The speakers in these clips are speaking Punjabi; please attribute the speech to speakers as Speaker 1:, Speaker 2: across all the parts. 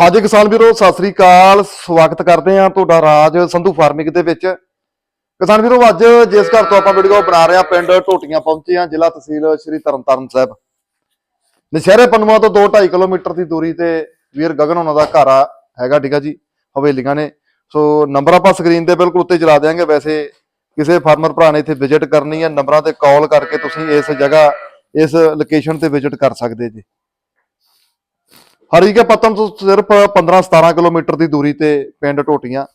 Speaker 1: ਹਾਜੀ ਕਿਸਾਨ ਵੀਰੋ, ਸਤਿ ਸ੍ਰੀ ਅਕਾਲ। ਸਵਾਗਤ ਕਰਦੇ ਹਾਂ ਤੁਹਾਡਾ ਰਾਜ ਸੰਧੂ ਫਾਰਮਿੰਗ ਦੇ ਵਿੱਚ। ਕਿਸਾਨ ਵੀਰੋ, ਅੱਜ ਜਿਸ ਘਰ ਤੋਂ ਆਪਾਂ ਵੀਡੀਓ ਬਣਾ ਰਹੇ ਹਾਂ, ਪਿੰਡ ਟੋਟੀਆਂ ਪਹੁੰਚੇ ਹਾਂ, ਜ਼ਿਲ੍ਹਾ ਤਹਿਸੀਲ ਸ਼੍ਰੀ ਤਰਨਤਾਰਨ ਸਾਹਿਬ। ਨਸ਼ਹਿਰੇ ਪਨਵਾ ਤੋਂ 2.5 ਕਿਲੋਮੀਟਰ ਦੀ ਦੂਰੀ ਤੇ ਵੀਰ ਗਗਨ ਉਹਨਾਂ ਦਾ ਘਰ ਆ, ਹੈਗਾ ਠੀਕ ਆ ਜੀ, ਹਵੇਲੀਆਂ ਨੇ। ਸੋ ਨੰਬਰ ਆਪਾਂ ਸਕਰੀਨ ਤੇ ਬਿਲਕੁਲ ਉੱਤੇ ਚਲਾ ਦਿਆਂਗੇ। ਵੈਸੇ ਕਿਸੇ ਫਾਰਮਰ ਭਰਾ ਨੇ ਇੱਥੇ ਵਿਜ਼ਿਟ ਕਰਨੀ ਹੈ, ਨੰਬਰਾਂ ਤੇ ਕਾਲ ਕਰਕੇ ਤੁਸੀਂ ਇਸ ਜਗ੍ਹਾ, ਇਸ ਲੋਕੇਸ਼ਨ ਤੇ ਵਿਜ਼ਿਟ ਕਰ ਸਕਦੇ ਜੀ। ਹਰੀਕੇ ਪੱਤਨ ਤੋਂ ਸਿਰਫ 15-17 ਕਿਲੋਮੀਟਰ ਦੀ ਦੂਰੀ ਤੇ ਪਿੰਡ ਟੋਟੀਆਂ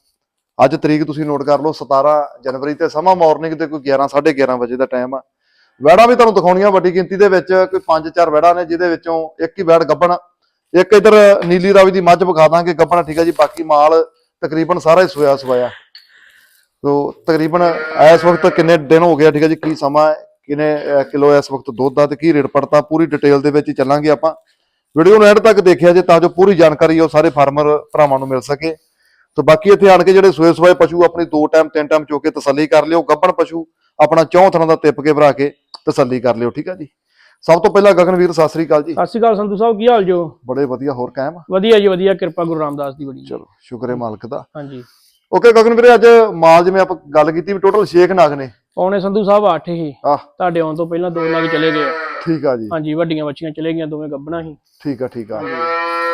Speaker 1: ਅੱਜ ਤਰੀਕ ਤੁਸੀਂ ਨੋਟ ਕਰ ਲਓ 17 ਜਨਵਰੀ ਤੇ ਸਮਾਂ ਮਾਰਨਿੰਗ ਤੇ ਕੋਈ 11 11:30 ਵਜੇ ਦਾ ਟਾਈਮ ਆ। ਵੈੜਾ ਵੀ ਤੁਹਾਨੂੰ ਦਿਖਾਉਣੀਆਂ ਵੱਡੀ ਗਿਣਤੀ ਦੇ ਵਿੱਚ ਕੋਈ 5-4 ਵੈੜਾ ਨੇ ਜਿਹਦੇ ਵਿੱਚੋਂ ਇੱਕ ਹੀ ਵੈੜ ਗੱਬਣ ਇੱਕ ਇਧਰ ਨੀਲੀ ਰਾਵੀ ਦੀ ਮੱਝ ਵਿਖਾ ਦਾਂਗੇ ਗੱਬਣ ਠੀਕ ਹੈ ਜੀ ਬਾਕੀ ਮਾਲ ਤਕਰੀਬਨ ਸਾਰਾ ਹੀ ਸੋਇਆ ਸਵਾਇਆ ਤੋ ਤਕਰੀਬਨ ਇਸ ਵਕਤ ਕਿੰਨੇ ਦਿਨ ਹੋ ਗਿਆ ਠੀਕ ਹੈ ਜੀ ਕੀ ਸਮਾਂ ਹੈ ਕਿੰਨੇ ਅਹ, ਕਿਲੋ ਇਸ ਵਕਤ ਦੁੱਧ ਦਾ ਤੇ ਕੀ ਰੇਟ ਪੜਤਾ ਪੂਰੀ ਡਿਟੇਲ ਦੇ ਵਿੱਚ ਚੱਲਾਂਗੇ ਆਪਾਂ। ਵੀਡੀਓ ਨੂੰ ਐਂਡ ਤੱਕ ਦੇਖਿਆ ਜੇ ਤਾਂ ਜੋ ਪੂਰੀ ਜਾਣਕਾਰੀ ਉਹ ਸਾਰੇ ਫਾਰਮਰ ਭਰਾਵਾਂ ਨੂੰ ਮਿਲ ਸਕੇ। ਤੇ ਬਾਕੀ ਇੱਥੇ ਆਣ ਕੇ ਜਿਹੜੇ ਸੋਏ ਸੋਏ ਪਸ਼ੂ ਆਪਣੀ ਦੋ ਟਾਈਮ ਤਿੰਨ ਟਾਈਮ ਚੋ ਕੇ ਤਸੱਲੀ ਕਰ ਲਿਓ। ਗੱਭਣ ਪਸ਼ੂ ਆਪਣਾ ਚੌਂ ਥਣਾ ਦਾ ਤਿੱਪ ਕੇ ਭਰਾ ਕੇ ਤਸੱਲੀ ਕਰ ਲਿਓ ਠੀਕ ਹੈ ਜੀ? ਸਭ ਤੋਂ ਪਹਿਲਾਂ ਗਗਨਵੀਰ ਸਤਿ ਸ੍ਰੀ ਅਕਾਲ ਜੀ।
Speaker 2: ਸਤਿ ਸ਼੍ਰੀ ਅਕਾਲ ਸੰਧੂ ਸਾਹਿਬ ਕੀ ਹਾਲ ਜੋ?
Speaker 1: ਬੜੇ ਵਧੀਆ ਹੋਰ ਕਾਇਮ?
Speaker 2: ਵਧੀਆ ਜੀ ਵਧੀਆ ਕਿਰਪਾ ਗੁਰੂ ਰਾਮਦਾਸ ਦੀ ਬੜੀ
Speaker 1: ਚਲੋ ਸ਼ੁਕਰ ਹੈ ਮਾਲਕ ਦਾ।
Speaker 2: ਹਾਂਜੀ।
Speaker 1: ਓਕੇ ਗਗਨਵੀਰ ਅੱਜ ਮਾਲ ਜਿਵੇਂ ਆਪਾਂ ਗੱਲ ਕੀਤੀ ਵੀ ਟੋਟਲ 6 ਨਾਗ ਨੇ।
Speaker 2: ਪੌਣੇ ਸੰਧੂ ਸਾਹਿਬ 8 ਹੀ। ਤੁਹਾਡੇ ਆਉਣ ਤੋਂ ਪਹਿਲਾਂ ਦੋ ਲੱਗ ਚਲੇ ਗਏ। ਆ।
Speaker 1: ਠੀਕ ਆ ਜੀ।
Speaker 2: ਹਾਂਜੀ ਵੱਡੀਆਂ ਬੱਚੀਆਂ ਚਲੇ ਗਈਆਂ ਦੋਵੇਂ ਗੱਬਣਾ ਸੀ।
Speaker 1: ਠੀਕ ਆ ਠੀਕ ਆ।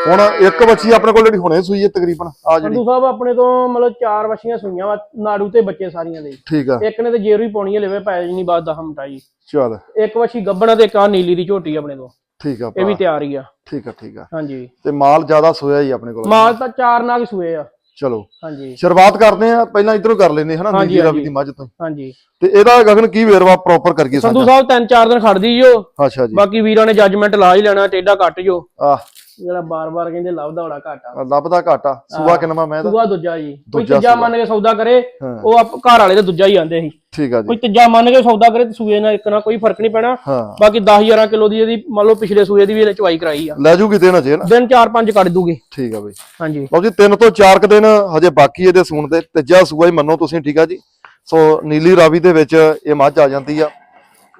Speaker 1: ਹੁਣ ਇੱਕ ਬੱਚੀ ਆਪਣੇ ਕੋਲ ਜਿਹੜੀ ਹੁਣੇ ਸੂਈ ਹੈ ਤਕਰੀਬਨ ਆ ਜਿਹੜੀ।
Speaker 2: ਸੰਧੂ ਸਾਹਿਬ ਆਪਣੇ ਤੋਂ ਮਤਲਬ ਚਾਰ ਬੱਚੀਆਂ ਸੂਈਆਂ ਵਾ ਨਾੜੂ ਤੇ ਬੱਚੇ ਸਾਰੀਆਂ ਦੇ।
Speaker 1: ਠੀਕ ਆ।
Speaker 2: ਇੱਕ ਨੇ ਤੇ ਜੇਰੂ ਹੀ ਪਾਉਣੀ ਹੈ ਲੈਵੇ ਪੈ ਜਣੀ ਬਾਅਦ ਦਹਮ ਮਟਾਈ
Speaker 1: ਚੱਲ।
Speaker 2: ਇੱਕ ਬੱਚੀ ਗੱਬਣਾ ਤੇ ਆ ਨੀਲੀ ਦੀ ਝੋਟੀ ਆਪਣੇ ਤੋਂ।
Speaker 1: ਠੀਕ ਆ
Speaker 2: ਇਹ ਵੀ ਤਿਆਰ ਹੀ ਆ।
Speaker 1: ਠੀਕ ਆ ਠੀਕ ਆ।
Speaker 2: ਹਾਂਜੀ।
Speaker 1: ਤੇ ਮਾਲ ਜ਼ਿਆਦਾ ਸੋਇਆ ਹੀ ਆਪਣੇ ਕੋਲ।
Speaker 2: ਮਾਲ ਤਾਂ ਚਾਰ ਨਾਗ ਸੂਏ ਆ।
Speaker 1: ਚਲੋ।
Speaker 2: ਹਾਂਜੀ।
Speaker 1: ਸ਼ੁਰੂਆਤ ਕਰਦੇ ਆ ਪਹਿਲਾਂ ਇਧਰੋਂ ਕਰ ਲੈਨੇ ਹਨਾ ਨੀਲੀ ਰਾਵੀ। ਦੀ ਮੱਝ ਤੋਂ।
Speaker 2: ਹਾਂਜੀ।
Speaker 1: ਤੇ ਇਹਦਾ ਗਗਨ ਕੀ ਵੇਰਵਾ ਪ੍ਰੋਪਰ ਕਰੀਏ
Speaker 2: ਸੰਧੂ ਸਾਹਿਬ ਤਿੰਨ ਚਾਰ ਦਿਨ ਖੜਦੀ ਜੋ
Speaker 1: ਅੱਛਾ ਜੀ।
Speaker 2: ਬਾਕੀ ਵੀਰਾਂ ਨੇ ਜੱਜਮੈਂਟ ਲਾ ਹੀ ਲੈਣਾ ਟੇਡਾ ਕੱਟ ਜੋ।
Speaker 1: ਆਹ।
Speaker 2: ਜਿਹੜਾ ਬਾਰ-ਬਾਰ ਕਹਿੰਦੇ ਲੱਭਦਾ ਬੜਾ ਘੱਟ। ਆ
Speaker 1: ਲੱਭਦਾ ਘਾਟਾ। ਸੂਆ ਕਿੰਨਾ ਮੈਂ ਦਾ
Speaker 2: ਦੂਆ ਦੂਜਾ ਜੀ। ਕੋਈ ਤੀਜਾ
Speaker 1: ਸੂਆ।
Speaker 2: ਮੰਨ ਕੇ ਸੌਦਾ ਕਰੇ ਉਹ ਆਪ ਘਰ ਵਾਲੇ ਤੇ ਦੂਜਾ ਹੀ ਆਂਦੇ ਸੀ।
Speaker 1: ਠੀਕ ਆ ਜੀ।
Speaker 2: ਕੋਈ ਤੀਜਾ ਮੰਨ ਕੇ ਸੌਦਾ ਕਰੇ ਤੇ ਸੂਏ ਨਾਲ ਇੱਕ ਨਾਲ ਕੋਈ ਫ਼ਰਕ ਨਹੀਂ ਪੈਣਾ। ਬਾਕੀ 10 11 ਕਿਲੋ ਦੀ ਇਹਦੀ ਮੰਨ ਲਓ ਪਿਛਲੇ ਸੂਏ ਦੀ ਵੀ ਇਹਨੇ ਚਵਾਈ ਕਰਾਈ ਆ।
Speaker 1: ਲੈ ਜੂਗੀ ਦੇਣਾ ਜੇ ਨਾ?
Speaker 2: ਦਿਨ 4-5 ਕੱਢ ਦੂਗੀ।
Speaker 1: ਠੀਕ ਆ ਬਈ।
Speaker 2: ਹਾਂਜੀ।
Speaker 1: ਲਓ ਜੀ ਤਿੰਨ ਤੋਂ ਚਾਰ ਕੁ ਦਿਨ ਹਜੇ ਬਾਕੀ ਇਹਦੇ ਸੂਣ ਦੇ। ਤੀਜਾ ਸੂਆ ਹੀ ਮੰਨੋ ਤੁਸੀਂ ਠੀਕ ਆ ਜੀ। ਸੋ ਨੀਲੀ ਰਾਵੀ ਦੇ ਵਿੱਚ ਇਹ ਮੱਝ ਆ ਜਾਂਦੀ ਆ।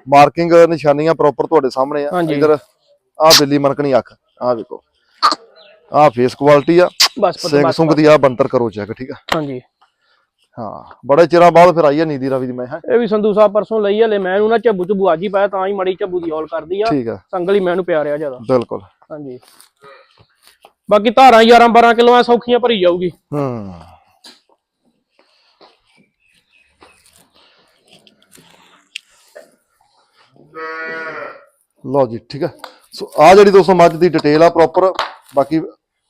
Speaker 1: ਮਾਰਕਿੰਗ ਨਿਸ਼ਾਨੀਆਂ ਪ੍ਰੋਪਰ ਤੁਹਾਡੇ ਸਾਹਮਣੇ ਆ। ਇਧਰ ਆ ਬਿੱਲੀ ਮਣਕਣੀ ਅੱਖ। ਆ ਵੇਖੋ। ਆ ਫੇਸ ਕੁਆਲਿਟੀ ਆ।
Speaker 2: ਬਸ
Speaker 1: ਸਿੰਘ ਸੁੰਗ ਦੀ ਆ ਬੰਤਰ ਕਰੋ ਚੈੱਕ ਠੀਕ ਆ?
Speaker 2: ਹਾਂਜੀ।
Speaker 1: ਹਾਂ ਬੜੇ ਚਿਰਾਂ ਬਾਅਦ ਫਿਰ ਆਈ ਆ ਨੀਲੀ ਰਾਵੀ ਦੀ ਮੈਂ ਹੈ?
Speaker 2: ਇਹ ਵੀ ਸੰਧੂ ਸਾਹਿਬ ਪਰਸੋਂ ਲਈ ਹਲੇ ਮੈਂ ਇਹਨੂੰ ਨਾ ਝੱਬੂ ਝੱਬੂ ਅੱਜ ਹੀ ਪਾਇਆ ਤਾਂ ਹੀ ਮੜੀ ਝੱਬੂ ਦੀ ਹੌਲ ਕਰਦੀ ਆ।
Speaker 1: ਠੀਕ ਆ।
Speaker 2: ਸੰਗਲ ਮੈਨੂੰ ਪਿਆ ਰਿਹਾ ਜ਼ਿਆਦਾ।
Speaker 1: ਬਿਲਕੁਲ।
Speaker 2: ਹਾਂਜੀ। ਬਾਕੀ ਧਾਰਾਂ 11 12 ਕਿਲੋ ਆ ਸੌਖੀਆਂ ਭਰੀ ਜਾਊਗੀ।
Speaker 1: ਹੂੰ। ਲਓ ਜੀ ਠੀਕ ਆ। ਸੋ ਆ ਜਿਹੜੀ ਦੋਸਤੋ ਮੱਝ ਦੀ ਡਿਟੇਲ ਆ ਪ੍ਰੋਪਰ ਬਾਕੀ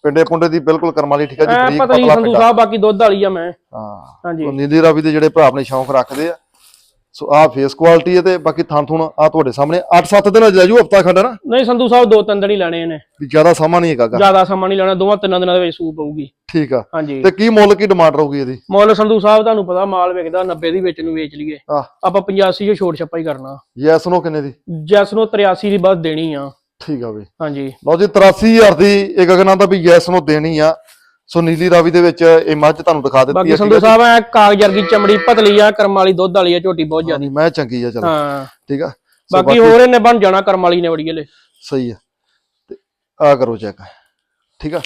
Speaker 1: ਪਿੰਡੇ ਪੁੰਡੇ ਦੀ ਬਿਲਕੁਲ ਕਰਮ ਵਾਲੀ ਠੀਕ ਆ ਜੀ
Speaker 2: ਐ ਪਤਾ ਨਹੀਂ ਸੰਧੂ ਸਾਹਿਬ ਬਾਕੀ ਦੁੱਧ ਵਾਲੀ ਆ ਮੈਂ।
Speaker 1: ਹਾਂ।
Speaker 2: ਹਾਂਜੀ।
Speaker 1: ਨੀਲੀ ਰਾਵੀ ਦੇ ਜਿਹੜੇ ਭਰਾ ਆਪਣੇ ਸ਼ੌਂਕ ਰੱਖਦੇ ਆ। ਸੋ ਆ ਫੇਸ ਕੁਆਲਿਟੀ ਹੈ ਤੇ ਬਾਕੀ ਥਾਂ ਥੂਣ ਆ ਤੁਹਾਡੇ ਸਾਹਮਣੇ। 8-7 ਦਿਨ ਲੈ ਜੂ ਹਫਤਾ ਖੰਡ ਨਾ?
Speaker 2: ਨਹੀਂ ਸੰਧੂ ਸਾਹਿਬ ਦੋ ਤਿੰਨ ਦਿਨ ਹੀ ਲੈਣੇ ਨੇ।
Speaker 1: ਵੀ ਜ਼ਿਆਦਾ ਸਮਾਂ ਨਹੀਂ ਹੈਗਾ।
Speaker 2: ਜ਼ਿਆਦਾ ਸਮਾਂ ਨਹੀਂ ਲੈਣਾ ਦੋਵਾਂ ਤਿੰਨਾਂ ਦਿਨਾਂ ਦੇ ਵਿੱਚ ਸੂਪ ਪਊਗੀ।
Speaker 1: ਠੀਕ ਆ।
Speaker 2: ਹਾਂਜੀ।
Speaker 1: ਤੇ ਕੀ ਮੁੱਲ ਕੀ ਡਿਮਾਂਡ ਰਹੂਗੀ ਇਹਦੀ?
Speaker 2: ਮੁੱਲ ਸੰਧੂ ਸਾਹਿਬ ਤੁਹਾਨੂੰ ਪਤਾ ਮਾਲ ਵਿਕਦਾ 90 ਦੀ ਵਿੱਚ ਨੂੰ ਵੇਚ ਲਈਏ। ਆਪਾਂ 85 ਜੋ ਛੋੜ ਛੱਪਾ ਹੀ ਕਰਨਾ।
Speaker 1: ਯੈਸ ਨੋ ਕਿੰਨੇ ਦੀ?
Speaker 2: ਜੈਸ ਨੂੰ 83 ਦੀ ਬਸ ਦੇਣੀ ਆ।
Speaker 1: ਠੀਕ ਆ ਬਈ।
Speaker 2: ਹਾਂਜੀ।
Speaker 1: ਲਓ ਜੀ 83000 ਦੀ ਇਹ ਗਗਨਾਂ ਦਾ ਵੀ ਯੈਸ ਨੂੰ ਦੇਣੀ ਆ। ਸੋ ਨੀਲੀ ਰਾਵੀ ਦੇ ਵਿੱਚ ਇਹ ਮੱਝ ਤੁਹਾਨੂੰ ਦਿਖਾ ਦਿੱਤੀ
Speaker 2: ਬਾਕੀ ਸੰਧੂ ਸਾਹਿਬ ਐ ਕਾਗਜ਼ ਵਰਗੀ ਚਮੜੀ ਪਤਲੀ ਆ ਕਰਮ ਵਾਲੀ ਦੁੱਧ ਵਾਲੀ ਆ ਝੋਟੀ ਬਹੁਤ ਜ਼ਿਆਦੀ।
Speaker 1: ਮੈਂ ਚੰਗੀ ਆ ਚਲੋ।
Speaker 2: ਹਾਂ।
Speaker 1: ਠੀਕ ਆ।
Speaker 2: ਬਾਕੀ ਹੋਰ ਇਹਨੇ ਬਣ ਜਾਣਾ ਕਰਮ ਵਾਲੀ ਨੇ ਬੜੀ ਹਲੇ
Speaker 1: ਸਹੀ ਆ। ਤੇ ਆ ਕਰੋ ਚੈੱਕ ਠੀਕ ਆ।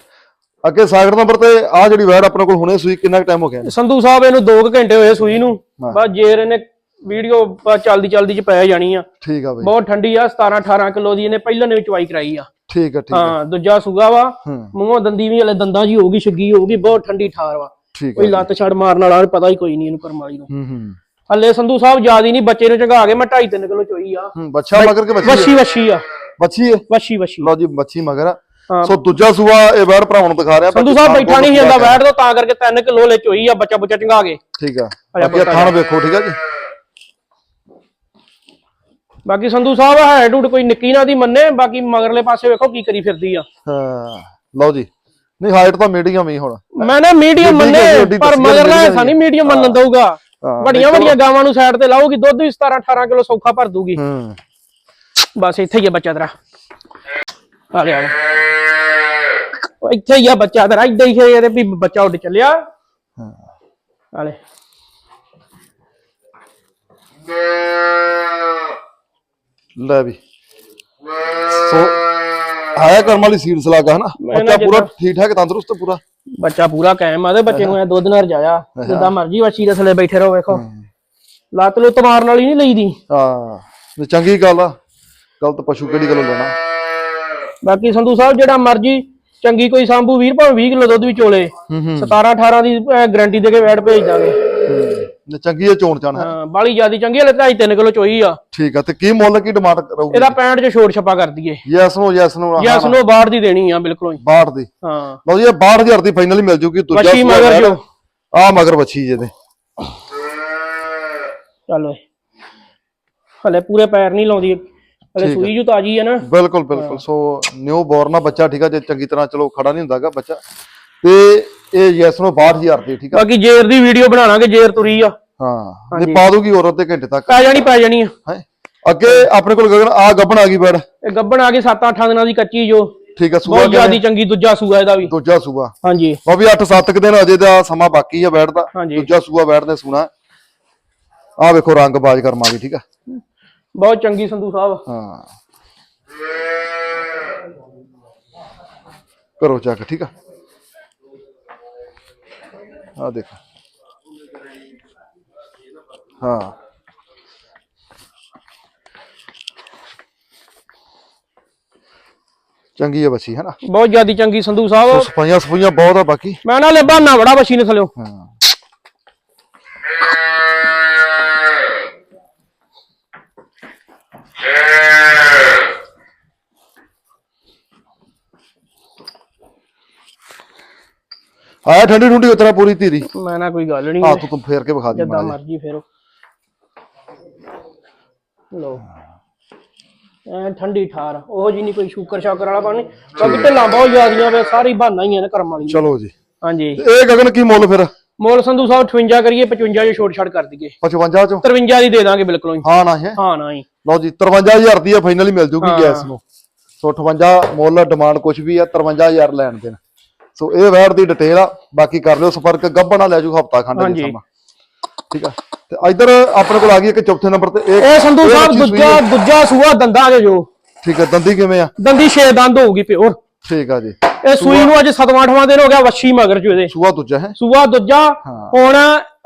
Speaker 1: ਅੱਗੇ ਸਾਗਰ ਨੰਬਰ ਤੇ ਆ ਜਿਹੜੀ ਵੈੜ ਆਪਣੇ ਕੋਲ ਹੁਣੇ ਸੂਈ ਕਿੰਨਾ ਟਾਈਮ ਹੋ ਗਿਆ
Speaker 2: ਸੰਧੂ ਸਾਹਿਬ ਇਹਨੂੰ 2 ਘੰਟੇ ਹੋਏ ਸੂਈ ਨੂੰ। ਬਸ ਜੇਰ ਇਹਨੇ ਵੀਡੀਓ ਚਲਦੀ ਚਲਦੀ ਚ ਪੈ ਜਾਣੀ ਆ।
Speaker 1: ਠੀਕ ਆ ਬਈ।
Speaker 2: ਬਹੁਤ ਠੰਡੀ ਆ 17 18 ਕਿਲੋ ਦੀ ਇਹਨੇ ਪਹਿਲਾਂ ਨੇ ਵੀ ਚਵਾਈ ਕਰਾਈ ਆ।
Speaker 1: ਠੀਕ ਆ ਠੀਕ ਆ।
Speaker 2: ਹਾਂ ਦੂਜਾ ਸੂਗਾ ਵਾ। ਮੂੰਹੋਂ ਦੰਦੀ ਵੀ ਹਲੇ ਦੰਦਾਂ ਜੀ ਹੋਊਗੀ ਛੱਗੀ ਹੋਊਗੀ ਬਹੁਤ ਠੰਡੀ ਠਾਰ ਵਾ। ਕੋਈ ਲੱਤ ਛੜ ਮਾਰਨ ਵਾਲਾ ਪਤਾ ਹੀ ਕੋਈ ਨਹੀਂ ਇਹਨੂੰ ਕਰਮ ਵਾਲੀ ਨੂੰ।
Speaker 1: ਹੂੰ ਹੂੰ।
Speaker 2: ਹੱਲੇ ਸੰਧੂ ਸਾਹਿਬ ਜਿਆਦੀ ਨਹੀਂ ਬੱਚੇ ਨੂੰ ਚੰਗਾ ਕੇ ਮੈਂ 2.5 3 ਕਿਲੋ ਚੋਈ ਆ।
Speaker 1: ਹੂੰ ਬੱਚਾ ਮਗਰ ਕੇ ਬੱਚੀ
Speaker 2: ਵੱਛੀ ਵੱਛੀ ਆ।
Speaker 1: ਬੱਚੀ ਹੈ
Speaker 2: ਵੱਛੀ ਵੱਛੀ।
Speaker 1: ਲਓ ਜੀ ਬੱਚੀ ਮਗਰ। ਸੋ ਦੂਜਾ ਸੂਆ ਇਹ ਵੈੜ ਭਰਾਵਾਂ ਨੂੰ ਦਿਖਾ ਰਿਹਾ
Speaker 2: ਸੰਧੂ ਸਾਹਿਬ ਬੈਠਾ ਨਹੀਂ ਜਾਂਦਾ ਬੈਠ ਦੋ ਤਾਂ ਕਰਕੇ 3 ਕਿਲੋ ਲੈ ਚੋਈ ਆ ਬੱਚਾ ਬੁੱਚਾ ਚੰਗਾ ਕੇ
Speaker 1: ਠੀਕ ਆ। ਇਹ ਥਾਣ ਵੇਖੋ ਠੀਕ ਆ ਜੀ?
Speaker 2: ਬਾਕੀ ਸੰਧੂ ਸਾਹਿਬ ਹੈ ਡੂਡ ਕੋਈ ਨਿੱਕੀ ਨਾ ਦੀ ਮੰਨੇ ਬਾਕੀ ਮਗਰਲੇ ਪਾਸੇ ਵੇਖੋ ਕੀ ਕਰੀ ਫਿਰਦੀ ਆ।
Speaker 1: ਹਾਂ ਲਓ ਜੀ। ਨਹੀਂ ਹਾਈਟ ਤਾਂ ਮੀਡੀਅਮ ਹੀ ਹੁਣ।
Speaker 2: ਮੈਂ ਨਾ ਮੀਡੀਅਮ ਮੰਨੇ ਪਰ ਮਗਰਲਾ ਐਸਾ ਨਹੀਂ ਮੀਡੀਅਮ ਮੰਨਣ ਦਊਗਾ। ਵੱਡੀਆਂ ਵੱਡੀਆਂ ਗਾਵਾਂ ਨੂੰ ਸਾਈਡ ਤੇ ਲਾਊਗੀ ਦੁੱਧ ਵੀ 17 18 ਕਿਲੋ ਸੌਖਾ ਭਰ ਦੂਗੀ
Speaker 1: ਹੂੰ
Speaker 2: ਬਸ ਇੱਥੇ ਹੀ ਆ ਬੱਚਾ ਤੇਰਾ। ਆ ਉਹ ਇੱਥੇ ਹੀ ਆ ਬੱਚਾ ਤੇਰਾ ਇੱਦਾਂ ਹੀ ਇਹਦੇ ਵੀ ਬੱਚਾ ਉੱਡ ਚੱਲਿਆ।
Speaker 1: ਹਾਂ।
Speaker 2: ਆ ਲੈ
Speaker 1: ਵੀ। ਸੋ ਆਇਆ ਕਰਮ ਵਾਲੀ ਸੀਡਸ ਲੱਗਾ ਹਨਾ?
Speaker 2: ਮੈਂ ਨਾ
Speaker 1: ਬੱਚਾ ਪੂਰਾ
Speaker 2: ਜਿੱਦਾਂ-
Speaker 1: ਠੀਕ ਠਾਕ ਤੰਦਰੁਸਤ ਪੂਰਾ?
Speaker 2: ਬੱਚਾ ਪੂਰਾ ਕਾਇਮ ਆ ਤੇ ਬੱਚੇ ਨੂੰ ਐ ਦੁੱਧ ਨਾਲ ਰਜਾਇਆ ਜਿੱਦਾਂ ਮਰਜ਼ੀ ਵੱਛੀ ਦੇ ਥੱਲੇ ਬੈਠੇ ਰਹੋ ਵੇਖੋ। ਲੱਤ ਲੁੱਤ ਮਾਰਨ ਵਾਲੀ ਨਹੀਂ ਲਈਦੀ।
Speaker 1: ਹਾਂ ਤੇ ਚੰਗੀ ਗੱਲ ਆ। ਗਲਤ ਪਸ਼ੂ ਕਿਹੜੀ ਗੱਲੋਂ ਲੈਣਾ?
Speaker 2: ਬਾਕੀ ਸੰਧੂ ਸਾਹਿਬ ਜਿਹੜਾ ਮਰਜ਼ੀ ਚੰਗੀ ਕੋਈ ਸੰਭੂ ਵੀਰ ਭਾਵੇਂ 20 ਕਿਲੋ ਦੁੱਧ ਵੀ ਚੋਲੇ।
Speaker 1: ਹੂੰ ਹੂੰ।
Speaker 2: 17 18 ਦੀ ਗਾਰੰਟੀ ਦੇ ਕੇ ਵੈਟ ਭੇਜ ਦਾਂਗੇ।
Speaker 1: ਚੰਗੀ ਆ ਚੋਣ ਚਾਣ ਹੈ।
Speaker 2: ਹਾਂ ਬਾਲੀ ਜਿਆਦੀ ਚੰਗੀ ਹਲੇ 2.5 3 ਕਿਲੋ ਚੋਈ ਆ।
Speaker 1: ਠੀਕ ਆ ਤੇ ਕੀ ਮੁੱਲ ਕੀ ਡਿਮਾਂਡ ਰਹੂਗੀ?
Speaker 2: ਇਹਦਾ 65 ਚ ਛੋਟ ਛਪਾ ਕਰ ਦਈਏ।
Speaker 1: ਯੈਸ ਨੂੰ ਯੈਸ ਨੂੰ
Speaker 2: ਯਸ ਨੋ ਬਾਹਰ ਦੀ ਦੇਣੀ ਆ ਬਿਲਕੁਲ ਹੀ।
Speaker 1: 62 ਦੀ।
Speaker 2: ਹਾਂ।
Speaker 1: ਲਓ ਜੀ ਇਹ 62000 ਦੀ ਫਾਈਨਲ ਹੀ ਮਿਲ ਜੂਗੀ ਦੂਜਾ
Speaker 2: ਵੱਛੀ ਮਗਰ ਜੋ।
Speaker 1: ਆ ਮਗਰ ਬੱਚੀ ਜੇ ਦੇ
Speaker 2: ਚੱਲ ਹਲੇ ਪੂਰੇ ਪੈਰ ਨਹੀਂ ਲਾਉਂਦੀ। ਹਲੇ ਸੂਈ ਜੂ ਤਾਜੀ ਆ ਨਾ।
Speaker 1: ਬਿਲਕੁਲ ਬਿਲਕੁਲ। ਸੋ ਨਿਊ ਬੋਰਨ ਆ ਬੱਚਾ ਠੀਕ ਆ ਜੇ ਚੰਗੀ ਤਰ੍ਹਾਂ ਚਲੋ ਖੜਾ ਨਹੀਂ ਹੁੰਦਾਗਾ ਬੱਚਾ। ਤੇ ਇਹ ਯੈਸ ਨੂੰ 62000 ਦੀ ਠੀਕ ਆ?
Speaker 2: ਬਾਕੀ ਜੇਰ ਦੀ ਵੀਡੀਓ ਬਣਾਵਾਂਗੇ ਜੇਰ ਤੁਰੀ ਆ।
Speaker 1: ਹਾਂ ਨਹੀਂ ਪਾ ਦੂਗੀ ਹੋਰ ਅੱਧੇ ਘੰਟੇ ਤੱਕ।
Speaker 2: ਪੈ ਜਾਣੀ ਪੈ ਜਾਣੀ ਆ।
Speaker 1: ਹੈ? ਅੱਗੇ ਆਪਣੇ ਕੋਲ ਗਗਨ ਆ ਗੱਬਣ ਆ ਗਈ ਬੈੜ
Speaker 2: ਇਹ ਗੱਬਣ ਆ ਕੇ 7-8 ਦਿਨਾਂ ਦੀ ਕੱਚੀ ਜੋ।
Speaker 1: ਠੀਕ ਆ ਸੂਆ
Speaker 2: ਬਹੁਤ ਜਿਆਦੀ ਚੰਗੀ ਦੂਜਾ ਸੂਆ ਇਹਦਾ ਵੀ।
Speaker 1: ਦੂਜਾ ਸੂਆ।
Speaker 2: ਹਾਂਜੀ।
Speaker 1: ਉਹ ਵੀ 8-7 ਕੁ ਦਿਨ ਅਜੇ ਦਾ ਸਮਾਂ ਬਾਕੀ ਆ ਬੈਠ ਦਾ। ਦੂਜਾ ਸੂਆ ਬੈਠਦੇ ਸੂਣਾ। ਆ ਵੇਖੋ ਰੰਗ ਬਾਜ ਕਰਮਾ ਵੀ ਠੀਕ ਆ?
Speaker 2: ਬਹੁਤ ਚੰਗੀ ਸੰਧੂ ਸਾਹਿਬ।
Speaker 1: ਹਾਂ। ਕਰੋ ਚੱਕ ਠੀਕ ਆ? ਆ ਦੇਖੋ। ਹਾਂ। ਚੰਗੀ ਆ ਬੱਚੀ ਹੈ ਨਾ
Speaker 2: ਬਹੁਤ ਜਿਆਦੀ ਚੰਗੀ ਸੰਧੂ ਸਾਹਿਬ।
Speaker 1: ਸਫਾਈਆਂ ਸਫਾਈਆਂ ਬਹੁਤ ਆ ਬਾਕੀ।
Speaker 2: ਮੈਂ ਨਾ ਲੈ ਬਹਾਨਾ ਬੜਾ ਬੱਚੀ ਨੇ ਥਲਿਓ
Speaker 1: ਹਾਂ। ਆਇਆ ਠੰਡੀ ਠੰਡੀ ਉਤਰਾ ਪੂਰੀ ਧੀਰੀ।
Speaker 2: ਮੈਂ ਨਾ ਕੋਈ ਗੱਲ ਨਹੀਂ
Speaker 1: ਆ ਤੂੰ ਤੂੰ ਫੇਰ ਕੇ ਵਿਖਾ ਦੀ
Speaker 2: ਜਿੱਦਾਂ ਮਰਜ਼ੀ ਫੇਰੋ। ਲੋ ਐ ਠੰਡੀ ਠਾਰ ਉਹ ਜੀ ਨਹੀਂ ਕੋਈ ਸ਼ੂਕਰ ਸ਼ਾਕਰ ਵਾਲਾ ਪਾਣੀ ਬਾਕੀ ਢਿੱਲਾਂ ਬਹੁਤ ਜ਼ਿਆਦੀਆਂ ਵੇ ਸਾਰੀ ਬਹਾਨਾ ਹੀ ਆ ਨੇ ਕਰਮ ਵਾਲੀ।
Speaker 1: ਚਲੋ ਜੀ।
Speaker 2: ਹਾਂਜੀ।
Speaker 1: ਇਹ ਗਗਨ ਕੀ ਮੁੱਲ ਫਿਰ?
Speaker 2: ਮੋਲ ਸੰਧੂ ਸਾਹਿਬ 58 ਕਰੀਏ 55 ਜੇ ਛੋਟ ਛਾੜ ਕਰ ਦਈਏ।
Speaker 1: 55 ਚੋਂ?
Speaker 2: 53 ਦੀ ਦੇ ਦਾਂਗੇ ਬਿਲਕੁਲ ਹੀ।
Speaker 1: ਹਾਂ ਨਾ ਹੈ
Speaker 2: ਹਾਂ ਨਾ ਹੀ
Speaker 1: ਲਓ ਜੀ 53000 ਦੀ ਆ ਫਾਈਨਲੀ ਮਿਲ ਜੂਗੀ। ਗੈਸ ਨੂੰ। ਸੋ 58 ਮੁੱਲ ਡਿਮਾਂਡ ਕੁਝ ਵੀ ਆ 53000 ਲੈਣ ਦੇਣ। ਸੋ ਇਹ ਵੈਰ ਦੀ ਡਿਟੇਲ ਆ ਬਾਕੀ ਕਰ ਲਿਓ ਸੰਪਰਕ ਗੱਬਣਾ ਲੈ ਜੂ ਹਫਤਾ ਖੰਡ ਦੇ। ਸਮਾਂ। ਠੀਕ ਆ? ਤੇ ਇਧਰ ਆਪਣੇ ਕੋਲ ਆ ਗਈ ਇੱਕ ਚੌਥੇ ਨੰਬਰ ਤੇ ਇਹ
Speaker 2: ਇਹ ਸੰਧੂ ਸਾਹਿਬ ਦੂਜਾ। ਦੂਜਾ ਸੂਆ ਦੰਦਾਂ ਦੇ ਜੋ।
Speaker 1: ਠੀਕ ਆ ਦੰਦੀ ਕਿਵੇਂ ਆ?
Speaker 2: ਦੰਦੀ ਛੇ ਦੰਦ ਹੋਊਗੀ ਪਿਓਰ।
Speaker 1: ਠੀਕ ਆ ਜੀ।
Speaker 2: ਇਹ ਸੂਈ ਨੂੰ ਅੱਜ 7ਵਾਂ 8ਵਾਂ ਦਿਨ ਹੋ ਗਿਆ ਵੱਛੀ ਮਗਰ ਚ ਇਹਦੇ।
Speaker 1: ਸੂਆ ਦੂਜਾ ਹੈ।
Speaker 2: ਸੂਆ ਦੂਜਾ। ਹੁਣ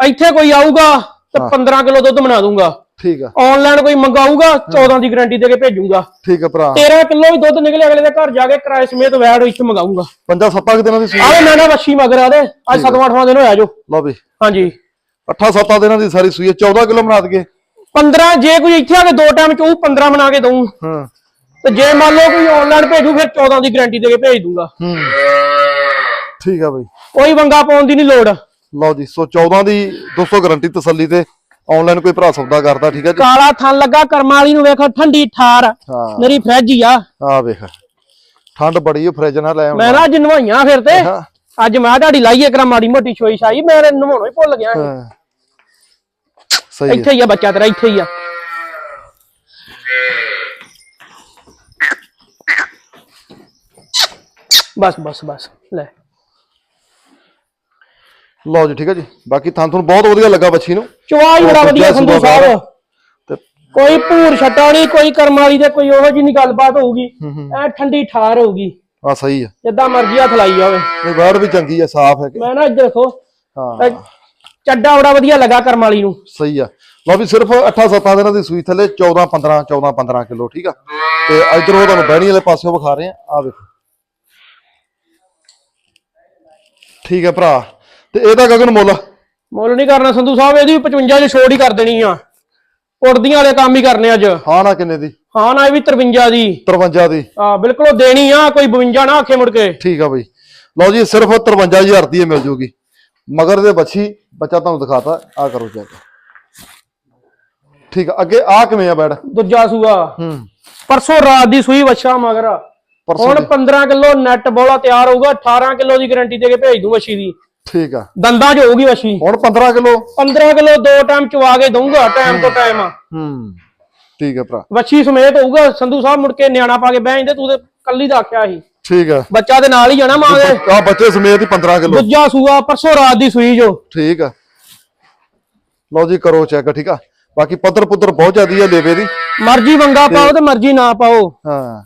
Speaker 2: ਇੱਥੇ ਕੋਈ ਆਊਗਾ? ਤੇ 15 ਕਿਲੋ ਦੁੱਧ ਬਣਾ ਦੂੰਗਾ।
Speaker 1: ਠੀਕ ਆ।
Speaker 2: ਆਨਲਾਈਨ ਕੋਈ ਮੰਗਾਊਗਾ 14 ਦੀ ਗਾਰੰਟੀ ਦੇ ਕੇ ਭੇਜੂਗਾ।
Speaker 1: ਠੀਕ ਆ ਭਰਾ।
Speaker 2: 13 ਕਿਲੋ ਵੀ ਦੁੱਧ ਨਿਕਲੇ ਅਗਲੇ ਦੇ ਘਰ ਜਾ ਕੇ ਕਿਰਾਏ ਸਮੇਤ ਵੈੜ ਇੱਥੇ ਮੰਗਾਊਗਾ।
Speaker 1: ਪੰਜਾਂ ਸੱਤਾਂ ਕੁ ਦਿਨਾਂ ਦੀ ਸੂਈ
Speaker 2: ਆਵੇ ਨਾ ਨਾ ਵੱਛੀ ਮਗਰ ਆ ਦੇ ਅੱਜ 7ਵਾਂ 8ਵਾਂ ਦਿਨ ਹੋਇਆ ਜੋ।
Speaker 1: ਲਓ ਵੀ।
Speaker 2: ਹਾਂਜੀ।
Speaker 1: ਅੱਠਾਂ ਸੱਤਾਂ ਦਿਨਾਂ ਦੀ ਸਾਰੀ ਸੂਈ ਆ 14 ਕਿਲੋ ਬਣਾ ਦਈਏ।
Speaker 2: 15 ਜੇ ਕੋਈ ਇੱਥੇ ਆ ਕੇ ਦੋ ਟਾਈਮ ਚ ਉਹ 15 ਬਣਾ ਕੇ ਦਊਂ।
Speaker 1: ਹਾਂ।
Speaker 2: ਤੇ ਜੇ ਮੰਨ ਲਓ ਕੋਈ ਆਨਲਾਈਨ ਭੇਜੂ ਫਿਰ 14 ਦੀ ਗਾਰੰਟੀ ਦੇ ਕੇ ਭੇਜ ਦੂੰਗਾ
Speaker 1: ਹੂੰ। ਠੀਕ ਆ ਬਈ।
Speaker 2: ਕੋਈ ਵੰਗਾ ਪਾਉਣ ਦੀ ਨਹੀਂ ਲੋੜ।
Speaker 1: ਲਓ ਜੀ ਸੋ 14 ਦੀ 200 ਗਾਰੰਟੀ ਤਸੱਲੀ ਤੇ ਆਨਲਾਈਨ ਕੋਈ ਭਰਾ ਸੌਦਾ ਕਰਦਾ ਠੀਕ ਹੈ ਜੀ?
Speaker 2: ਕਾਲਾ ਥਣ ਲੱਗਾ ਕਰਮਾਂ ਵਾਲੀ ਨੂੰ ਵੇਖੋ ਠੰਡੀ ਠਾਰ।
Speaker 1: ਹਾਂ।
Speaker 2: ਮੇਰੀ ਫ੍ਰਿਜ ਹੀ ਆ।
Speaker 1: ਆ ਵੇਖ ਠੰਡ ਬੜੀ ਓ ਫ੍ਰਿਜ ਨਾਲ ਲੈ ਆਉਣਾ
Speaker 2: ਮੈਂ ਨਾ ਅੱਜ ਨਵਾਈਆਂ ਫਿਰ ਤੇ।
Speaker 1: ਹਾਂ।
Speaker 2: ਅੱਜ ਮੈਂ ਤੁਹਾਡੀ ਲਾਈਏ ਕਰਾ ਮਾੜੀ ਮੋਟੀ ਛੋਈ ਛਾਈ ਮੈਂ ਨਵਾਉਣਾ ਹੀ ਭੁੱਲ ਗਿਆ ਸੀ।
Speaker 1: ਹਾਂ। ਸਹੀ ਹੈ
Speaker 2: ਇੱਥੇ ਹੀ ਆ ਬੱਚਾ ਤੇਰਾ ਇੱਥੇ ਹੀ ਆ। ਬਸ ਬਸ ਬਸ ਲੈ।
Speaker 1: ਲਓ ਜੀ ਠੀਕ ਹੈ ਜੀ। ਬਾਕੀ ਥਾਂ ਤੁਹਾਨੂੰ ਬਹੁਤ ਵਧੀਆ ਲੱਗਾ ਬੱਚੀ ਨੂੰ।
Speaker 2: ਚਵਾਈ ਬੜਾ ਵਧੀਆ ਸੰਧੂ ਸਾਹਿਬ
Speaker 1: ਤੇ
Speaker 2: ਕੋਈ ਭੂਰ ਛਟਾ ਨਹੀਂ ਕੋਈ ਕਰਮ ਵਾਲੀ ਦੇ ਕੋਈ ਉਹੋ ਜਿਹੀ ਨਹੀਂ ਗੱਲਬਾਤ ਹੋਊਗੀ। ਐ ਠੰਡੀ ਠਾਰ ਹੋਊਗੀ।
Speaker 1: ਆ ਸਹੀ ਹੈ
Speaker 2: ਜਿੱਦਾਂ ਮਰਜ਼ੀ ਹੱਥ ਲਾਈ ਜਾਵੇ।
Speaker 1: ਇਹ ਬਾਹਰ ਵੀ ਚੰਗੀ ਹੈ ਸਾਫ਼ ਹੈ ਕਿ।
Speaker 2: ਮੈਂ ਨਾ ਇੱਧਰ ਦੇਖੋ
Speaker 1: ਹਾਂ।
Speaker 2: ਚੱਡਾ ਬੜਾ ਵਧੀਆ ਲੱਗਾ ਕਰਮ ਵਾਲੀ ਨੂੰ।
Speaker 1: ਸਹੀ ਆ। ਲਓ ਵੀ ਸਿਰਫ 8-7 ਦਿਨਾਂ ਦੀ ਸੂਈ ਥੱਲੇ 14 15 14 15 ਕਿਲੋ ਠੀਕ ਆ। ਤੇ ਇਧਰ ਉਹ ਤੁਹਾਨੂੰ ਬਹਿਣੀ ਵਾਲੇ ਪਾਸਿਓਂ ਵਿਖਾ ਰਹੇ ਆ। ਆ ਵੇਖੋ। ਠੀਕ ਹੈ ਭਰਾ। ਤੇ ਇਹਦਾ ਗਗਨ ਮੁੱਲ
Speaker 2: ਮੁੱਲ ਨਹੀਂ ਕਰਨਾ ਸੰਧੂ ਸਾਹਿਬ ਇਹਦੀ ਵੀ 55 ਚ ਛੋੜ ਹੀ ਕਰ ਦੇਣੀ ਆ। ਉੜਦੀਆਂ ਵਾਲੇ ਕੰਮ ਹੀ ਕਰਨੇ ਅੱਜ।
Speaker 1: ਹਾਂ ਨਾ ਕਿੰਨੇ ਦੀ?
Speaker 2: ਹਾਂ ਨਾ ਇਹ ਵੀ 53 ਦੀ।
Speaker 1: 53 ਦੀ।
Speaker 2: ਆ ਬਿਲਕੁਲ ਉਹ ਦੇਣੀ ਆ ਕੋਈ 52 ਨਾ ਆਖੇ ਮੁੜ ਕੇ।
Speaker 1: ਠੀਕ ਆ ਬਈ। ਲਓ ਜੀ ਸਿਰਫ 53000 ਦੀ ਮਿਲ ਜੂਗੀ। ਮਗਰ ਦੇ ਬੱਚੀ ਬੱਚਾ ਤੁਹਾਨੂੰ ਦਿਖਾਤਾ ਆ ਕਰੋ ਚੈੱਕ ਠੀਕ ਆ ਅੱਗੇ ਆ ਕਿਵੇਂ ਆ ਬੈੜ
Speaker 2: ਦੂਜਾ ਸੂਆ।
Speaker 1: ਹੂੰ।
Speaker 2: ਪਰਸੋਂ ਰਾਤ ਦੀ ਸੂਈ ਵੱਛਾ ਮਗਰ। ਹੁਣ 15 ਕਿਲੋ ਨੈਟ ਬੋਲਾ ਤਿਆਰ ਹੋਊਗਾ 18 ਕਿਲੋ ਦੀ ਗਾਰੰਟੀ ਦੇ ਕੇ ਭੇਜ ਦੂੰ ਵੱਛੀ ਦੀ।
Speaker 1: ਠੀਕ ਆ।
Speaker 2: ਦੰਦਾਂ 'ਚ ਹੋਊਗੀ ਵੱਛੀ
Speaker 1: ਹੁਣ 15 ਕਿਲੋ?
Speaker 2: 15 ਕਿਲੋ ਦੋ ਟਾਈਮ ਚਵਾ ਕੇ ਦਊਂਗਾ ਟਾਈਮ ਤੋਂ ਟਾਈਮ।
Speaker 1: ਹੂੰ ਠੀਕ ਆ ਭਰਾ।
Speaker 2: ਵੱਛੀ ਸਮੇਤ ਹੋਊਗਾ ਸੰਧੂ ਸਾਹਿਬ ਮੁੜ ਕੇ ਨਿਆਣਾ ਪਾ ਕੇ ਬਹਿ ਜਾਂਦੇ ਤੂੰ ਤੇ ਕੱਲੀ ਦਾ ਆਖਿਆ ਸੀ।
Speaker 1: ਠੀਕ ਆ।
Speaker 2: ਬੱਚਾ ਦੇ ਨਾਲ ਹੀ ਜਾਣਾ ਮਾਂ ਦੇ।
Speaker 1: ਆ ਬੱਚੇ ਸਮੇਤ ਹੀ 15 ਕਿਲੋ।
Speaker 2: ਦੂਜਾ ਸੂਆ ਪਰਸੋਂ ਰਾਤ ਦੀ ਸੂਈ ਜੋ।
Speaker 1: ਠੀਕ ਆ। ਲਓ ਜੀ ਕਰੋ ਚੈੱਕ ਠੀਕ ਆ। ਬਾਕੀ ਪੱਧਰ ਪੁੱਧਰ ਬਹੁਤ ਜ਼ਿਆਦੀ ਆ ਲੇਵੇ ਦੀ।
Speaker 2: ਮਰਜ਼ੀ ਵੰਗਾ ਪਾਓ ਤੇ ਮਰਜ਼ੀ ਨਾ ਪਾਓ।
Speaker 1: ਹਾਂ।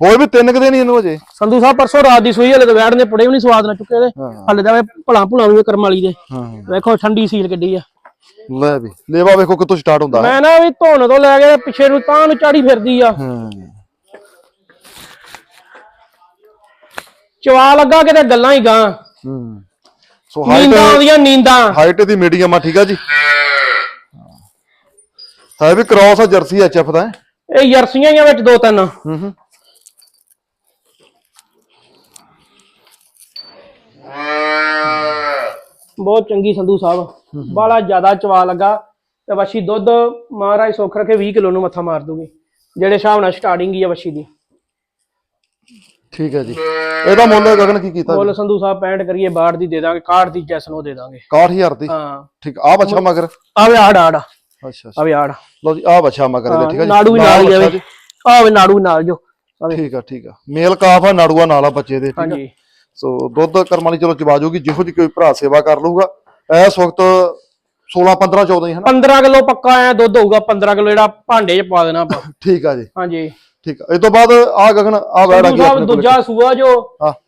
Speaker 1: ਹੋਰ ਵੀ ਤਿੰਨ ਕੁ ਦਿਨ ਹੀ ਇਹਨੂੰ ਅਜੇ
Speaker 2: ਸੰਧੂ ਸਾਹਿਬ ਪਰਸੋਂ ਰਾਤ ਦੀ ਸੂਈ ਹਲੇ ਤੇ ਵੈੜ ਨੇ ਪੜੇ ਵੀ ਨਹੀਂ ਸਵਾਦ ਨਾ ਚੁੱਕੇ ਦੇ।
Speaker 1: ਹਾਂ।
Speaker 2: ਹਲੇ ਤਾਂ ਭਲਾ ਭੁਲਾ ਵੀ ਕਰਮ ਵਾਲੀ ਦੇ।
Speaker 1: ਹਾਂ
Speaker 2: ਵੇਖੋ ਠੰਡੀ ਸੀਲ ਕਿੱਡੀ ਆ।
Speaker 1: ਲੈ ਵੀ ਲੇਵਾ ਵੇਖੋ ਕਿੱਥੋਂ ਸਟਾਰਟ ਹੁੰਦਾ। ਹੈ
Speaker 2: ਮੈਂ ਨਾ ਵੀ ਧੋਣ ਤੋਂ ਲੈ ਕੇ ਪਿੱਛੇ ਨੂੰ ਤਾਂ ਨੂੰ ਚਾੜੀ ਫਿਰਦੀ ਆ।
Speaker 1: ਹਾਂ।
Speaker 2: ਚਵਾ ਲੱਗਾ ਕਿਤੇ ਗੱਲਾਂ ਹੀ ਗਾਂ।
Speaker 1: ਹੂੰ। ਸੋ ਹਾਈਟ
Speaker 2: ਆਉਂਦੀਆਂ ਨੀਂਦਾਂ।
Speaker 1: ਹਾਈਟ ਦੀ ਮੀਡੀਅਮ ਆ ਠੀਕ ਆ ਜੀ? ਹੈ। ਵੀ ਕ੍ਰਾਸ ਆ ਜਰਸੀ ਐਚ ਐਫ ਦਾ।
Speaker 2: ਇਹ ਜਰਸੀਆਂ ਹੀ ਆ ਵਿੱਚ ਦੋ ਤਿੰਨ।
Speaker 1: ਹੂੰ ਹੂੰ।
Speaker 2: ਬਹੁਤ ਚੰਗੀ ਸੰਧੂ ਸਾਹਿਬ। ਬਾਲਾ ਜ਼ਿਆਦਾ ਚਵਾ ਲੱਗਾ ਤੇ ਵਸ਼ੀ ਦੁੱਧ ਮਹਾਰਾਜ ਸੁੱਖ ਰੱਖੇ 20 ਕਿਲੋ ਨੂੰ ਮੱਥਾ ਮਾਰ ਦੂਗੀ। ਜਿਹੜੇ ਹਿਸਾਬ ਨਾਲ ਸਟਾਰਟਿੰਗ ਹੀ ਆ ਵਸ਼ੀ ਦੀ।
Speaker 1: ਠੀਕ ਹੈ ਜੀ। ਇਹਦਾ ਮੁੱਲ ਗਗਨ ਕੀ ਕੀਤਾ
Speaker 2: ਮੁੱਲ ਸੰਧੂ ਸਾਹਿਬ 65 ਕਰੀਏ ਬਾੜ ਦੀ ਦੇ ਦਾਂਗੇ ਕਾਰਡ ਦੀ ਜੈਸਨ ਉਹ ਦੇ ਦਾਂਗੇ।
Speaker 1: 61000 ਦੀ?
Speaker 2: ਹਾਂ।
Speaker 1: ਠੀਕ ਆ ਬੱਚਾ ਮਗਰ?
Speaker 2: ਆਵੇ ਆੜ ਆੜ।
Speaker 1: ਅੱਛਾ
Speaker 2: ਆਵੇ ਆੜ।
Speaker 1: ਲਓ ਜੀ ਆ ਬੱਚਾ ਮਗਰ ਇਹਦੇ ਠੀਕ ਜੀ?
Speaker 2: ਨਾੜੂ ਵੀ ਨਾਲ ਹੀ ਆਵੇ। ਆਵੇ ਨਾੜੂ ਨਾਲ ਜੋ।
Speaker 1: ਠੀਕ ਆ ਠੀਕ ਆ। ਮੇਲ ਕਾਫ ਆ ਨਾੜੂਆ ਨਾਲ ਆ ਬੱਚੇ ਦੇ ਠੀਕ ਆ? ਸੋ ਦੁੱਧ ਕਰਮ ਵਾਲੀ ਚਲੋ ਚਵਾ ਜਾਊਗੀ ਜਿਹੋ ਜੀ ਕੋਈ ਭਰਾ ਸੇਵਾ ਕਰ ਲਊਗਾ। ਇਸ ਵਕਤ 16 15 14 ਹੀ ਹਨਾ
Speaker 2: 15 ਕਿਲੋ ਪੱਕਾ ਐ ਦੁੱਧ ਹੋਊਗਾ 15 ਕਿਲੋ ਜਿਹੜਾ ਭਾਂਡੇ 'ਚ ਪਾ ਦੇਣਾ ਆਪਾਂ।
Speaker 1: ਠੀਕ ਆ ਜੀ।
Speaker 2: ਹਾਂਜੀ।
Speaker 1: ਠੀਕ ਆ। ਇਸ ਤੋਂ ਬਾਅਦ ਆ ਗਗਨ ਆ ਵੈੜ ਆ ਗਈ
Speaker 2: ਸਾਹਿਬ ਦੂਜਾ ਸੂਆ ਜੋ।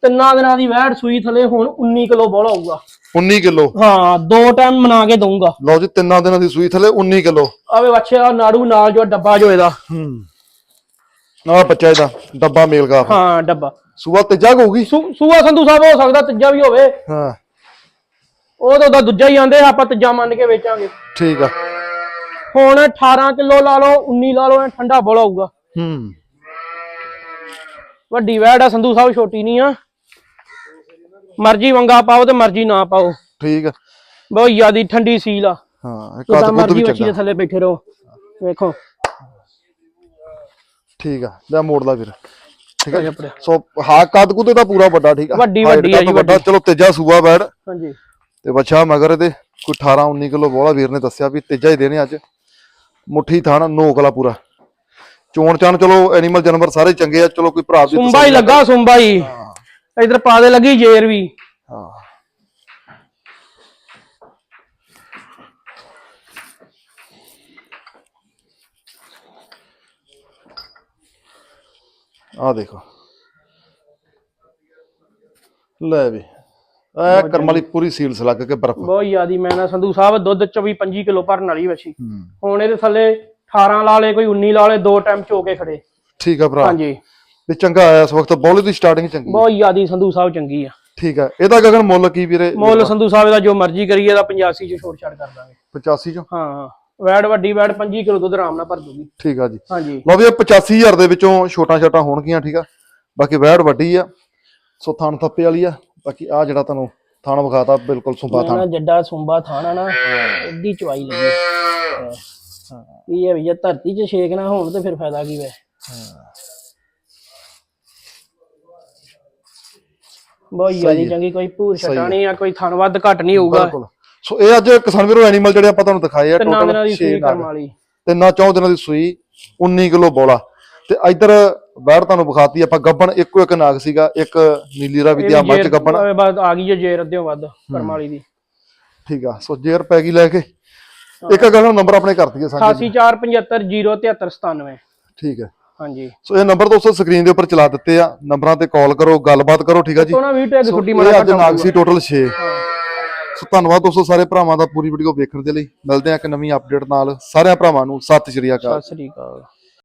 Speaker 2: ਤਿੰਨਾਂ ਦਿਨਾਂ ਦੀ ਵੈੜ ਸੂਈ ਥਲੇ ਹੁਣ 19 ਕਿਲੋ ਬੋਲਾ ਹੋਊਗਾ
Speaker 1: 19 ਕਿਲੋ?
Speaker 2: ਹਾਂ ਦੋ ਟਾਈਮ ਬਣਾ ਕੇ ਦਊਂਗਾ।
Speaker 1: ਲਓ ਜੀ ਤਿੰਨਾਂ ਦਿਨਾਂ ਦੀ ਸੂਈ ਥਲੇ 19 ਕਿਲੋ।
Speaker 2: ਆਵੇ ਬੱਚੇ ਨਾੜੂ ਨਾਲ ਜੋ ਡੱਬਾ ਜੋ ਇਹਦਾ।
Speaker 1: ਹੂੰ। ਆ ਬੱਚਾ ਇਹਦਾ ਡੱਬਾ ਮੇਲ ਕਾਫ
Speaker 2: ਹਾਂ ਡੱਬਾ।
Speaker 1: ਸੂਆ ਤੇਜਾ ਹੋਊਗੀ
Speaker 2: ਸੂ- ਸੂਆ ਸੰਧੂ ਸਾਹਿਬ ਹੋ ਸਕਦਾ ਤੀਜਾ ਵੀ ਹੋਵੇ।
Speaker 1: ਹਾਂ।
Speaker 2: ਉਹ ਤਾਂ ਉਹਦਾ ਦੂਜਾ ਹੀ ਆਂਦੇ ਆਪਾਂ ਤੀਜਾ ਮੰਨ ਕੇ ਵੇਚਾਂਗੇ।
Speaker 1: ਠੀਕ ਆ।
Speaker 2: ਹੁਣ 18 ਕਿਲੋ ਲਾ ਲਓ 19 ਲਾ ਲਓ ਐਂ ਠੰਡਾ ਬੋਲਾ ਹੋਊਗਾ।
Speaker 1: ਹੂੰ।
Speaker 2: ਵੱਡੀ ਵੈੜ ਆ ਸੰਧੂ ਸਾਹਿਬ ਛੋਟੀ ਨਹੀਂ ਆ। ਮਰਜ਼ੀ ਵੰਗਾ ਪਾਓ ਤੇ ਮਰਜ਼ੀ ਨਾ ਪਾਓ।
Speaker 1: ਠੀਕ ਆ।
Speaker 2: ਬਹੁਤ ਜ਼ਿਆਦੀ ਠੰਡੀ ਸੀਲ ਆ।
Speaker 1: ਹਾਂ ਇਹ
Speaker 2: ਜਿੱਦਾਂ ਮਰਜ਼ੀ
Speaker 1: ਵੀ
Speaker 2: ਵੱਛੀ ਦੇ
Speaker 1: ਚੰਗਾ
Speaker 2: ਥੱਲੇ ਬੈਠੇ ਰਹੋ। ਵੇਖੋ।
Speaker 1: ਠੀਕ ਆ ਲੈ ਮੋੜਦਾ ਵੀਰ ਠੀਕ। ਸੋ ਹਾਂ ਕੱਦ ਕੁੱਦ ਦਾ ਪੂਰਾ ਵੱਡਾ ਠੀਕ ਆ।
Speaker 2: ਵੱਡੀ- ਵੱਡੀ ਆ
Speaker 1: ਕੱਦ
Speaker 2: ਜੀ,
Speaker 1: ਵੱਡਾ। ਚਲੋ ਤੇਜਾ ਸੂਆ ਬੈੜ
Speaker 2: ਹਾਂਜੀ।
Speaker 1: ਤੇ ਬੱਚਾ ਮਗਰ ਇਹਦੇ ਕੋਈ 18 19 ਕਿਲੋ ਬੋਲਾ ਵੀਰ ਨੇ ਦੱਸਿਆ ਵੀ ਤੇਜਾ ਹੀ ਦੇਣੇ ਅੱਜ। ਮੁੱਠੀ ਥਾਣ ਨੋਕਲਾ ਪੂਰਾ। ਚੋਣ ਚਾਣ ਚਲੋ ਐਨੀਮਲ ਜਾਨਵਰ ਸਾਰੇ ਚੰਗੇ ਆ। ਚਲੋ ਕੋਈ ਭਰਾ ਦੀ
Speaker 2: ਸੁੰਬਾ ਹੀ ਲੱਗਾ ਸੁੰਬਾ ਹੀ। ਇਧਰ ਪਾ ਦੇ ਲੱਗੀ ਜੇਰ ਵੀ।
Speaker 1: ਹਾਂ। ਆ ਦੇਖੋ। ਲੈ ਵੀ। ਐ ਕਰਮ ਵਾਲੀ ਪੂਰੀ ਸੀਲਸ ਲੱਗ ਕੇ ਬਰਫ।
Speaker 2: ਬਹੁਤ ਜ਼ਿਆਦੀ ਮੈਂ ਨਾ ਸੰਧੂ ਸਾਹਿਬ ਦੁੱਧ 24 25 ਕਿਲੋ ਭਰਨ ਵਾਲੀ ਵਛੀ ਹੁਣ ਇਹਦੇ ਥੱਲੇ 18 ਲਾ ਲੇ ਕੋਈ 19 ਲਾ ਲੇ ਦੋ ਟਾਈਮ ਚੋ ਕੇ ਖੜੇ।
Speaker 1: ਠੀਕ ਆ ਭਰਾ।
Speaker 2: ਹਾਂਜੀ।
Speaker 1: ਵੀ ਚੰਗਾ ਆਇਆ ਇਸ ਵਕਤ ਬੋਲੇ ਦੀ ਸਟਾਰਟਿੰਗ ਚੰਗੀ।
Speaker 2: ਬਹੁਤ ਜ਼ਿਆਦੀ ਸੰਧੂ ਸਾਹਿਬ ਚੰਗੀ ਆ।
Speaker 1: ਠੀਕ ਆ। ਇਹਦਾ ਗਗਨ ਮੁੱਲ ਕੀ ਵੀਰੇ?
Speaker 2: ਮੁੱਲ ਸੰਧੂ ਸਾਹਿਬ ਦਾ ਜੋ ਮਰਜ਼ੀ ਕਰੀਏ ਦਾ 85 ਚ ਛੋੜ ਛਾੜ ਕਰ ਦਾਂਗੇ।
Speaker 1: 85 ਚੋਂ?
Speaker 2: ਹਾਂ ਹਾਂ। ਵੈੜ ਵੱਡੀ ਵੈੜ 25 ਕਿਲੋ ਦੁੱਧ ਆਰਾਮ ਨਾਲ ਭਰ ਦੂਗੀ।
Speaker 1: ਠੀਕ ਆ ਜੀ।
Speaker 2: ਹਾਂਜੀ।
Speaker 1: ਲਓ ਵੀ ਇਹ 85000 ਦੇ ਵਿੱਚੋਂ ਛੋਟਾ ਛੋਟਾ ਹੋਣਗੀਆਂ ਠੀਕ ਆ। ਬਾਕੀ ਵੈੜ ਵੱਡੀ ਆ ਸੋ ਥਣ ਥੱਪੇ ਵਾਲੀ ਆ। ਬਾਕੀ ਆ ਜਿਹੜਾ ਤੁਹਾਨੂੰ ਥਣ ਵਿਖਾਤਾ ਬਿਲਕੁਲ ਸੁੰਬਾ ਥਣ।
Speaker 2: ਨਾ ਜੱਡਾ ਸੁੰਬਾ ਥਾਣਾ ਨਾ ਐਡੀ ਚਵਾਈ ਲੱਗੀ। ਹਾਂ। ਇਹ ਵੀ ਜੇ ਧਰਤੀ 'ਚ ਛੇਕ ਨਾ ਹੋਣ ਤੇ ਫਿਰ ਫਾਇਦਾ ਕੀ ਵੇ? ਬਹੁਤ ਜ਼ਿਆਦੀ ਚੰਗੀ ਕੋਈ ਭੂਰ ਛਟਾ ਨਹੀਂ ਆ ਕੋਈ ਥਣ ਵੱਧ ਘੱਟ ਨਹੀਂ ਹੋਊਗਾ।
Speaker 1: ਬਿਲਕੁਲ। ਸੋ ਇਹ ਅੱਜ ਕਿਸਾਨ ਵੀਰੋ ਐਨੀਮਲ ਜਿਹੜੇ ਆਪਾਂ ਤੁਹਾਨੂੰ ਦਿਖਾਏ ਆ
Speaker 2: ਤਿੰਨਾਂ ਦਿਨਾਂ
Speaker 1: ਟੋਟਲ
Speaker 2: ਦੀ
Speaker 1: 6
Speaker 2: ਸੂਈ ਕਰਮ ਵਾਲੀ
Speaker 1: ਤਿੰਨਾਂ ਚੌਂ ਦਿਨਾਂ ਦੀ ਸੂਈ 19 ਕਿਲੋ ਬੋਲਾ। ਤੇ ਇੱਧਰ ਵੈੜ ਤੁਹਾਨੂੰ ਵਿਖਾਤੀ ਆਪਾਂ ਗੱਬਣ ਇੱਕੋ ਇੱਕ ਨਾਗ ਸੀਗਾ ਇੱਕ ਨੀਲੀ ਰਾਵੀ ਤੇ ਆ ਮੱਝ ਗੱਬਣ।
Speaker 2: ਬਾਅਦ ਆ ਗਈ ਜੇ ਜੇਰ ਅੱਧਿਓਂ ਵੱਧ ਕਰਮ ਵਾਲੀ ਦੀ।
Speaker 1: ਠੀਕ ਆ ਸੋ ਜੇਰ ਪੈ ਗਈ ਲੈ ਕੇ। ਇੱਕ ਗੱਲ ਨੰਬਰ ਆਪਣੇ ਕਰ ਦਈਏ ਸਾਂਝੇ
Speaker 2: 84750797
Speaker 1: ਠੀਕ ਹੈ।
Speaker 2: ਹਾਂਜੀ।
Speaker 1: ਸੋ ਇਹ ਨੰਬਰ ਦੋਸਤੋ ਸਕਰੀਨ ਦੇ ਉੱਪਰ ਚਲਾ ਦਿੱਤੇ ਆ। ਨੰਬਰਾਂ ਤੇ ਕਾਲ ਕਰੋ ਗੱਲਬਾਤ ਕਰੋ ਠੀਕ ਆ ਜੀ।
Speaker 2: ਸੋਨਾ ਵੀ ਟੈਗ ਛੁੱਟੀ
Speaker 1: ਇਹ
Speaker 2: ਮਾਰਾ
Speaker 1: ਅੱਜ ਨਾਗਸੀ ਟੋਟਲ 6 ਸੋ ਧੰਨਵਾਦ ਦੋਸਤੋ ਸਾਰੇ ਭਰਾਵਾਂ ਦਾ ਪੂਰੀ ਵੀਡੀਓ ਵੇਖਣ ਦੇ ਲਈ। ਮਿਲਦੇ ਹਾਂ ਇੱਕ ਨਵੀਂ ਅਪਡੇਟ ਨਾਲ। ਸਾਰਿਆਂ ਭਰਾਵਾਂ ਨੂੰ ਸਤਿ ਸ਼੍ਰੀ ਅਕਾਲ।
Speaker 2: ਸਤਿ ਸ੍ਰੀ ਅਕਾਲ।